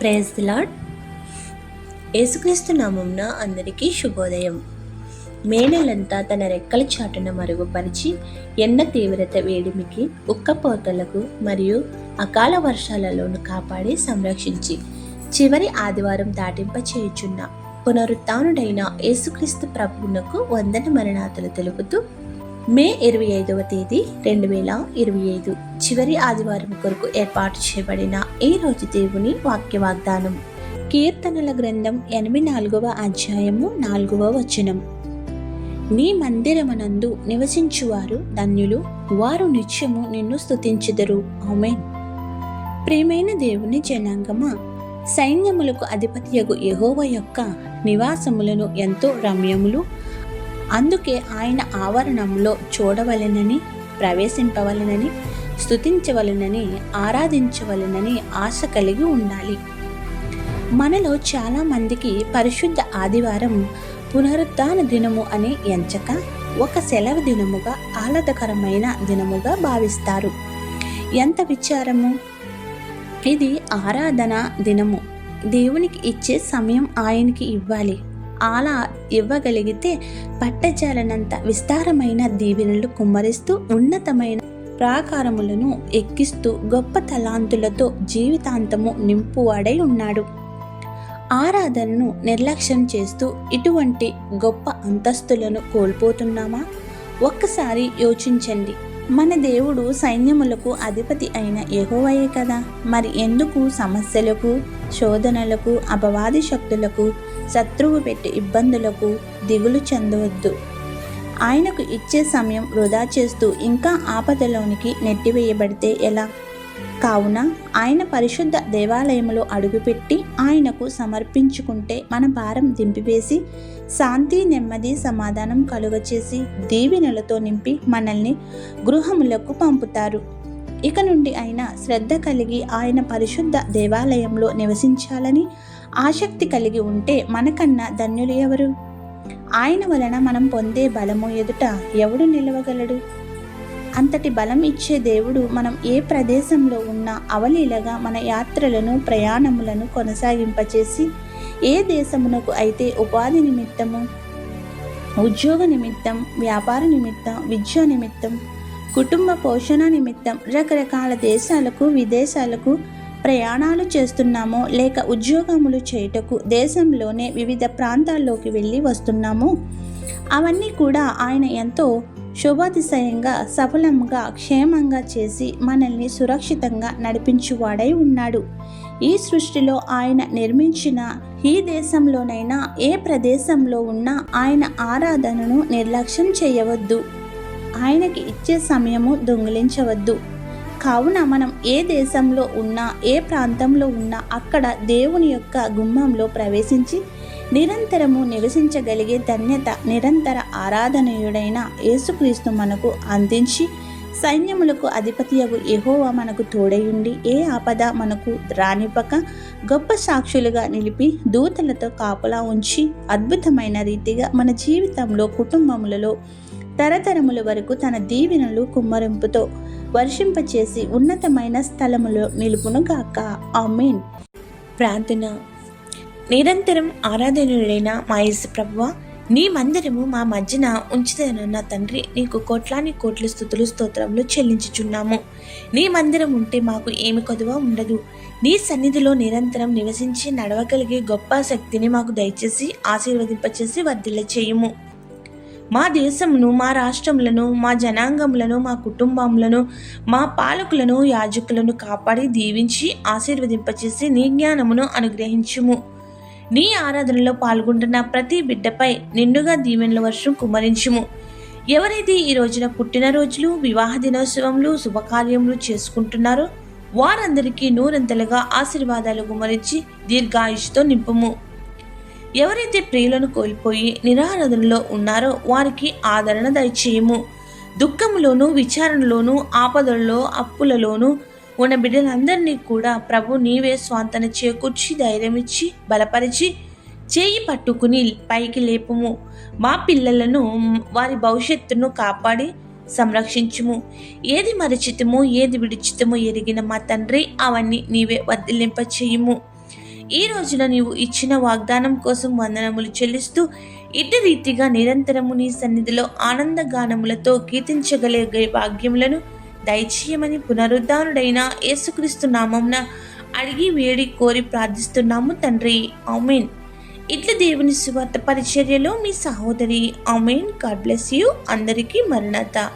Praise the lord యేసుక్రీస్తు నామంన అందరికీ శుభోదయం. మే నెలంతా తన రెక్కల చాటున మరుగుపరిచి ఎండ తీవ్రత వేడిమికి ఉక్కపోతలకు మరియు అకాల వర్షాలలోను కాపాడి సంరక్షించి చివరి ఆదివారం దాటింప చేయుచున్న పునరుత్డైన యేసుక్రీస్తు ప్రభువునకు వందన మరణాతలు తెలుపుతూ మే ఇరవై ఐదవ తేదీ రెండు వేల ఇరవై ఐదు. చివరి ఆదివారం కొరకు ఏర్పాటు చేయబడిన ఈ రోజు దేవుని వాక్య వాగ్దానం కీర్తనల గ్రంథం ఎనభై నాలుగవ అధ్యాయము నాలుగవ వచనం. నీ మందిరమనందు నివసించువారు ధన్యులు వారు నిత్యము నిన్ను స్తుతించుదరు. ఆమెన్. ప్రేమైన దేవుని జనాంగమా సైన్యములకు అధిపతియగు యహోవ యొక్క నివాసములను ఎంతో రమ్యములు అందుకే ఆయన ఆవరణంలో చూడవలెనని ప్రవేశింపవలెనని స్తుతించవలెనని ఆరాధించవలెనని ఆశ కలిగి ఉండాలి. మనలో చాలా మందికి పరిశుద్ధ ఆదివారం పునరుద్ధాన దినము అనే ఎంచక ఒక సెలవు దినముగా ఆహ్లాదకరమైన దినముగా భావిస్తారు. ఎంత విచారము! ఇది ఆరాధన దినము. దేవునికి ఇచ్చే సమయం ఆయనకి ఇవ్వాలి. అలా ఇవ్వగలిగితే పట్టజాలనంత విస్తారమైన దీవెనలు కుమ్మరిస్తూ ఉన్నతమైన ప్రాకారములను ఎక్కిస్తూ గొప్ప తలాంతులతో జీవితాంతము నింపువాడై ఉన్నాడు. ఆరాధనను నిర్లక్ష్యం చేస్తూ ఇటువంటి గొప్ప అంతస్తులను కోల్పోతున్నామా? ఒక్కసారి యోచించండి. మన దేవుడు సైన్యములకు అధిపతి అయిన ఎహోవయే కదా. మరి ఎందుకు సమస్యలకు శోధనలకు అపవాది శక్తులకు శత్రువు పెట్టి ఇబ్బందులకు దిగులు చెందవద్దు? ఆయనకు ఇచ్చే సమయం వృధా చేస్తూ ఇంకా ఆపదలోనికి నెట్టివేయబడితే ఎలా? కావున ఆయన పరిశుద్ధ దేవాలయంలో అడుగుపెట్టి ఆయనకు సమర్పించుకుంటే మన భారం దింపివేసి శాంతి నెమ్మది సమాధానం కలుగచేసి దీవెనలతో నింపి మనల్ని గృహములకు పంపుతారు. ఇక నుండి ఆయన శ్రద్ధ కలిగి ఆయన పరిశుద్ధ దేవాలయంలో నివసించాలని ఆసక్తి కలిగి ఉంటే మనకన్నా ధన్యులు ఎవరు? ఆయన వలన మనం పొందే బలము ఎదుట ఎవడు నిలవగలడు? అంతటి బలం ఇచ్చే దేవుడు మనం ఏ ప్రదేశంలో ఉన్నా అవలీలగా మన యాత్రలను ప్రయాణములను కొనసాగింపచేసి ఏ దేశమునకు అయితే ఉపాధి నిమిత్తము ఉద్యోగ నిమిత్తం వ్యాపార నిమిత్తం విద్యా నిమిత్తం కుటుంబ పోషణ నిమిత్తం రకరకాల దేశాలకు విదేశాలకు ప్రయాణాలు చేస్తున్నామో లేక ఉద్యోగములు చేయుటకు దేశంలోనే వివిధ ప్రాంతాల్లోకి వెళ్ళి వస్తున్నామో అవన్నీ కూడా ఆయన ఎంతో శుభాతిశయంగా సఫలంగా క్షేమంగా చేసి మనల్ని సురక్షితంగా నడిపించువాడై ఉన్నాడు. ఈ సృష్టిలో ఆయన నిర్మించిన ఈ దేశంలోనైనా ఏ ప్రదేశంలో ఉన్నా ఆయన ఆరాధనను నిర్లక్ష్యం చేయవద్దు. ఆయనకి ఇచ్చే సమయము దొంగిలించవద్దు. కావున మనం ఏ దేశంలో ఉన్నా ఏ ప్రాంతంలో ఉన్నా అక్కడ దేవుని యొక్క గుమ్మంలో ప్రవేశించి నిరంతరము నివసించగలిగే ధన్యత నిరంతర ఆరాధనీయుడైన యేసుక్రీస్తు మనకు అందించి సైన్యములకు అధిపతియగు ఎహోవా మనకు తోడయుండి ఏ ఆపద మనకు రానివ్వక గొప్ప సాక్షులుగా నిలిపి దూతలతో కాపులా ఉంచి అద్భుతమైన రీతిగా మన జీవితంలో కుటుంబములలో తరతరముల వరకు తన దీవెనలు కుమ్మరింపుతో వర్షింపచేసి ఉన్నతమైన స్థలములో నిలుపునుగాక ఆమెన్. ప్రార్థన. నిరంతరం ఆరాధనుడైన మా యేసు ప్రభువ నీ మందిరము మా మధ్యన ఉంచుదనన్న తండ్రి నీకు కోట్లాని కోట్ల స్థుతులు స్తోత్రములు చెల్లించుచున్నాము. నీ మందిరం ఉంటే మాకు ఏమి కొదువ ఉండదు. నీ సన్నిధిలో నిరంతరం నివసించి నడవగలిగే గొప్ప శక్తిని మాకు దయచేసి ఆశీర్వదింపచేసి వర్ధిల్ల చేయము మా దేశమును మా రాష్ట్రములను మా జనాంగములను మా కుటుంబములను మా పాలకులను యాజకులను కాపాడి దీవించి ఆశీర్వదింపచేసి నీ జ్ఞానమును అనుగ్రహించుము. నీ ఆరాధనలో పాల్గొంటున్న ప్రతి బిడ్డపై నిండుగా దీవెనల వర్షం కుమరించుము ఎవరైతే ఈ రోజున పుట్టినరోజులు వివాహ దినోత్సవములు శుభకార్యములు చేసుకుంటున్నారో వారందరికీ నూరంతలుగా ఆశీర్వాదాలు కుమరించి దీర్ఘాయుషుతో నింపుము. ఎవరైతే ప్రియులను కోల్పోయి నిరారాధనలో ఉన్నారో వారికి ఆదరణ దయచేయము. దుఃఖంలోనూ విచారణలోను ఆపదల్లో అప్పులలోను ఉన్న బిడ్డలందరినీ కూడా ప్రభు నీవే స్వాంతన చేకూర్చి ధైర్యమిచ్చి బలపరిచి చేయి పట్టుకుని పైకి లేపము. మా పిల్లలను వారి భవిష్యత్తును కాపాడి సంరక్షించుము. ఏది మరచితమో ఏది విడిచితమో ఎరిగిన మా తండ్రి అవన్నీ నీవే వర్ధిల్లింప ఈ రోజున నీవు ఇచ్చిన వాగ్దానం కోసం వందనములు చెల్లిస్తూ ఇటు రీతిగా నిరంతరము నీ సన్నిధిలో ఆనందగానములతో కీర్తించగలిగే భాగ్యములను దయచేయమని పునరుద్ధానుడైన యేసుక్రీస్తు నామంన అడిగి వేడి కోరి ప్రార్థిస్తున్నాము తండ్రి. ఆమెన్. ఇట్ల దేవుని సువార్త పరిచర్యలో మీ సహోదరి ఆమెన్. God bless you. అందరికీ మరణత.